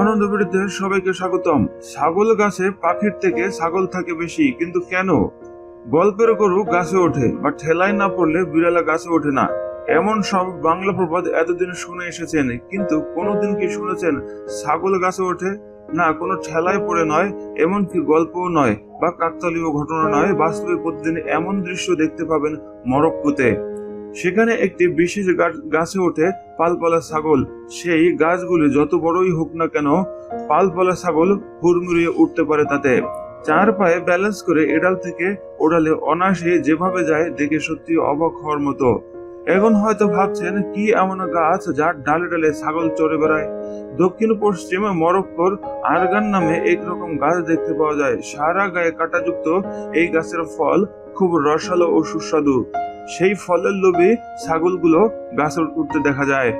আনন্দ বিড়িতে সবাইকে স্বাগতম। ছাগল গাছে পাখির থেকে ছাগল থাকে বেশি, কিন্তু কেন? গল্পের গরু গাছে ওঠে, বা ঠেলায় না পড়লে বিড়ালা গাছে ওঠে না। এমন সব বাংলা প্রবাদ এতদিন শুনে এসেছেন, কিন্তু কোনোদিন কি শুনেছেন ছাগল গাছে ওঠে? না, কোনো ঠেলায় পড়ে নয়, এমনকি গল্পও নয়, বা কাকতালীয় ঘটনা নয়, বাস্তবে প্রতিদিন এমন দৃশ্য দেখতে পাবেন মরক্কোতে। সেখানে একটি বিশেষ গাছে ওঠে পালপালা ছাগল। সেই গাছগুলি যত বড়ই হোক না কেন, পালপালা ছাগল হুড়মুড়িয়ে উঠতে পারে তাতে। চার পায়ে ব্যালেন্স করে এডাল থেকে ওডালে অনায়াসে যেভাবে যায় দেখে সত্যি অবাক হওয়ার মতো। এখন হয়তো ভাবছেন, কি এমন গাছ যার ডালে ডালে ছাগল চড়ে বেড়ায়? দক্ষিণ পশ্চিমে মরক্কোর আরগান নামে একরকম গাছ দেখতে পাওয়া যায়। সারা গায়ে কাঁটাযুক্ত এই গাছের ফল খুব রসালো ও সুস্বাদু। সেই ফলের লোভে ছাগলগুলো গাছের উঠতে দেখা যায়।